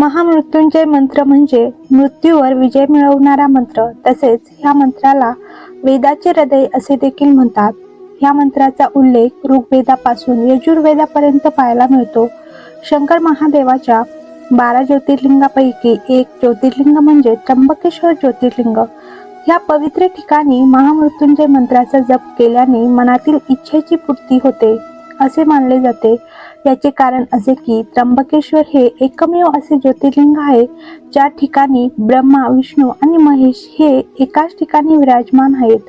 महामृत्युंजय मंत्र म्हणजे मृत्यूवर विजय मिळवणारा मंत्र. तसेच ह्या मंत्राला वेदाचे हृदय असे देखील म्हणतात. ह्या मंत्राचा उल्लेख ऋग्वेदापासून यजुर्वेदापर्यंत पाहायला मिळतो. शंकर महादेवाच्या बारा ज्योतिर्लिंगापैकी एक ज्योतिर्लिंग म्हणजे त्र्यंबकेश्वर ज्योतिर्लिंग. या पवित्र ठिकाणी महामृत्युंजय मंत्राचा जप केल्याने मनातील इच्छेची पूर्ती होते असे मानले जाते. याचे कारण असे की त्र्यंबकेश्वर हे एकमेव असे ज्योतिर्लिंग आहे ज्या ठिकाणी ब्रह्मा विष्णू आणि महेश हे एकाच ठिकाणी विराजमान आहेत.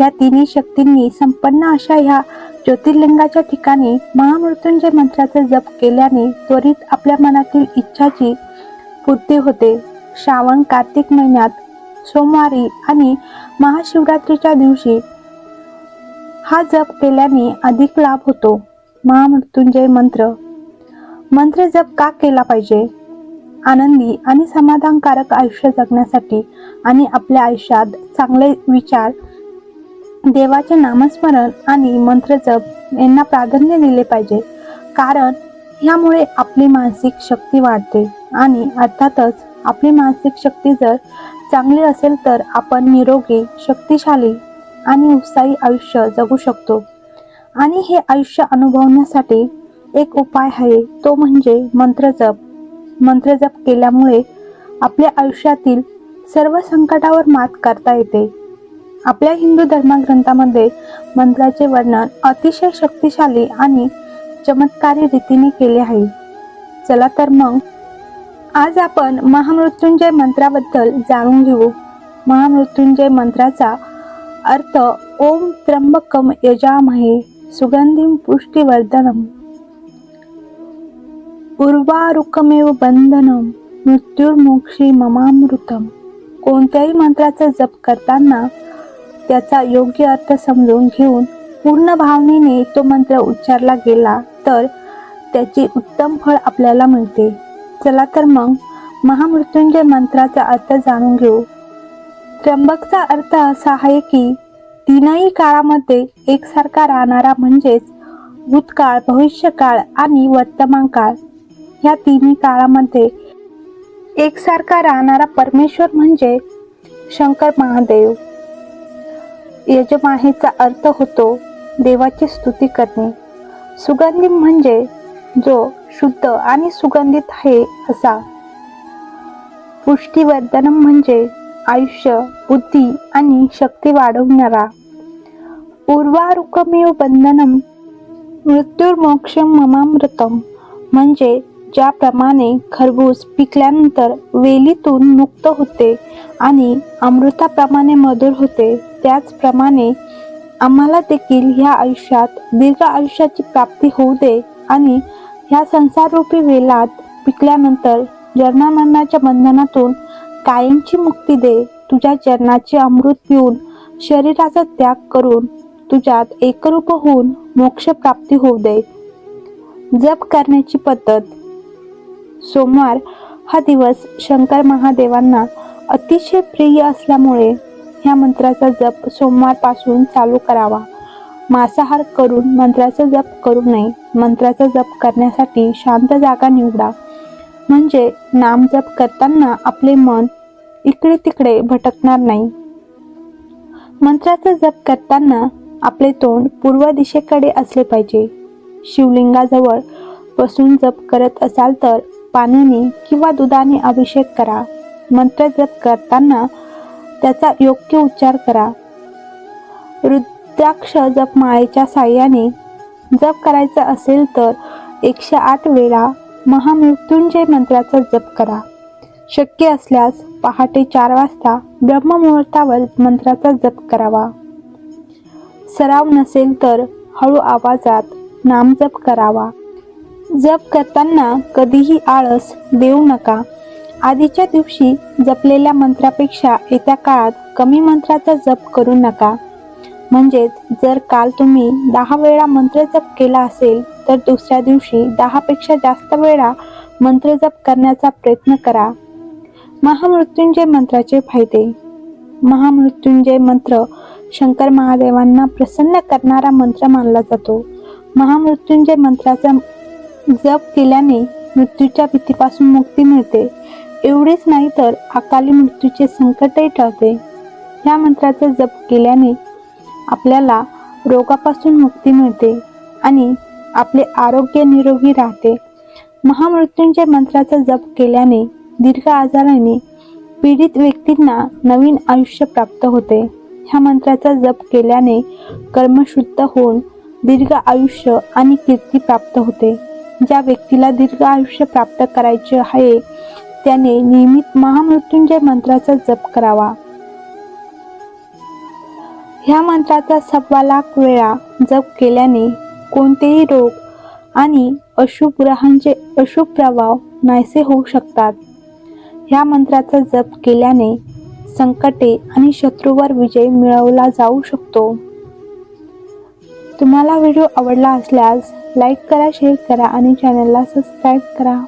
या तिन्ही शक्तींनी संपन्न अशा ह्या ज्योतिर्लिंगाच्या ठिकाणी महामृत्युंजय मंत्राचा जप केल्याने त्वरित आपल्या मनातील इच्छाची पूर्ती होते. श्रावण कार्तिक महिन्यात सोमवारी आणि महाशिवरात्रीच्या दिवशी हा जप केल्याने अधिक लाभ होतो. महामृत्युंजय मंत्र. मंत्र जप का केला पाहिजे? आनंदी आणि समाधानकारक आयुष्य जगण्यासाठी आणि आपल्या आयुष्यात चांगले विचार देवाचे नामस्मरण आणि मंत्र जप यांना प्राधान्य दिले पाहिजे. कारण ह्यामुळे आपली मानसिक शक्ती वाढते आणि अर्थातच आपली मानसिक शक्ती जर चांगली असेल तर आपण निरोगी शक्तिशाली आणि उत्साही आयुष्य जगू शकतो. आणि हे आयुष्य अनुभवण्यासाठी एक उपाय आहे. तो म्हणजे मंत्रजप मंत्रजप केल्यामुळे आपल्या आयुष्यातील सर्व संकटावर मात करता येते. आपल्या हिंदू धर्मग्रंथामध्ये मंत्राचे वर्णन अतिशय शक्तिशाली आणि चमत्कारी रीतीने केले आहे. चला तर मग आज आपण महामृत्युंजय मंत्राबद्दल जाणून घेऊ. महामृत्युंजय मंत्राचा अर्थ ओम त्र्यंबकम यजामहे. सुगंधिम पुष्टिवर्धनम। उर्वारुकमेव बंधनम मृत्युर्मोक्षी ममामृतम। कोणत्याही मंत्राचा जप करताना त्याचा योग्य अर्थ समजून घेऊन पूर्ण भावनेने तो मंत्र उच्चारला गेला तर त्याचे उत्तम फळ आपल्याला मिळते. चला तर मग महामृत्युंजय मंत्राचा अर्थ जाणून घेऊ. त्र्यंबकचा अर्थ असा आहे की तीनही काळामध्ये एकसारखा राहणारा म्हणजेच भूतकाळ भविष्यकाळ आणि वर्तमान काळ या तिन्ही काळामध्ये एकसारखा राहणारा परमेश्वर म्हणजे शंकर महादेव. यजमाहेचा अर्थ होतो देवाची स्तुती करणे. सुगंधी म्हणजे जो शुद्ध आणि सुगंधित आहे असा. पुष्टीवर्धनम म्हणजे आयुष्य बुद्धी आणि शक्ती वाढवणारा. उर्वारुकमेव बंधनम मृत्युर्मोक्षम ममामृतम. म्हणजे ज्याप्रमाणे खरबूज पिकल्यानंतर वेलीतून मुक्त होते आणि अमृताप्रमाणे मधुर होते त्याचप्रमाणे आम्हाला देखील ह्या आयुष्यात दीर्घ आयुष्याची प्राप्ती होऊ दे आणि ह्या संसाररूपी वेलात पिकल्यानंतर जन्ममरणाच्या बंधनातून कायमची मुक्ती दे. तुझ्या चरणाचे अमृत पिऊन शरीराचा त्याग करून तुझ्यात एकरूप होऊन मोक्ष प्राप्ती होऊ दे. जप करण्याची पद्धत. सोमवार हा दिवस शंकर महादेवांना अतिशय प्रिय असल्यामुळे ह्या मंत्राचा जप सोमवारपासून चालू करावा. मांसाहार करून मंत्राचा जप करू नये. मंत्राचा जप करण्यासाठी शांत जागा निवडा. म्हणजे नाम जप करताना आपले मन इकडे तिकडे भटकणार नाही. मंत्राचा जप करताना आपले तोंड पूर्व दिशेकडे असले पाहिजे. शिवलिंगाजवळ बसून जप करत असाल तर पाण्याने किंवा दुधाने अभिषेक करा. मंत्र जप करताना त्याचा योग्य उच्चार करा. रुद्राक्ष जपमाळेच्या साह्याने जप करायचा असेल तर एकशे आठ वेळा महामृत्युंजय मंत्राचा जप करा. शक्य असल्यास पहाटे चार वाजता ब्रह्ममुहूर्तावर मंत्राचा जप करावा. सराव नसेल तर हळू आवाजात नामजप करावा. जप करताना कधीही आळस देऊ नका. आधीच्या दिवशी जपलेल्या मंत्रापेक्षा येत्या काळात कमी मंत्राचा जप करू नका. म्हणजेच जर काल तुम्ही दहा वेळा मंत्र जप केला असेल तर दुसऱ्या दिवशी दहापेक्षा जास्त वेळा मंत्र जप करण्याचा प्रयत्न करा. महामृत्युंजय मंत्राचे फायदे. महामृत्युंजय मंत्र शंकर महादेवांना प्रसन्न करणारा मंत्र मानला जातो. महामृत्युंजय मंत्राचा जप केल्याने मृत्यूच्या भीतीपासून मुक्ती मिळते. एवढेच नाही तर अकाली मृत्यूचे संकटही टळते. या मंत्राचा जप केल्याने आपल्याला रोगापासून मुक्ती मिळते आणि आपले आरोग्य निरोगी राहते. महामृत्युंजय मंत्राचा जप केल्याने दीर्घ आजाराने पीडित व्यक्तींना नवीन आयुष्य प्राप्त होते. ह्या मंत्राचा जप केल्याने कर्मशुद्ध होऊन दीर्घ आयुष्य आणि कीर्ती प्राप्त होते. ज्या व्यक्तीला दीर्घ आयुष्य प्राप्त करायचे आहे त्याने नियमित महामृत्युंजय मंत्राचा जप करावा. ह्या मंत्राचा सव्वा लाख वेळा जप केल्याने कोणतेही रोग आणि अशुभ ग्रहांचे अशुभ प्रभाव नाहीसे होऊ शकतात. ह्या मंत्राचा जप केल्याने संकटे आणि शत्रूवर विजय मिळवला जाऊ शकतो. तुम्हाला व्हिडिओ आवडला असल्यास लाईक करा शेअर करा आणि चॅनलला सबस्क्राईब करा.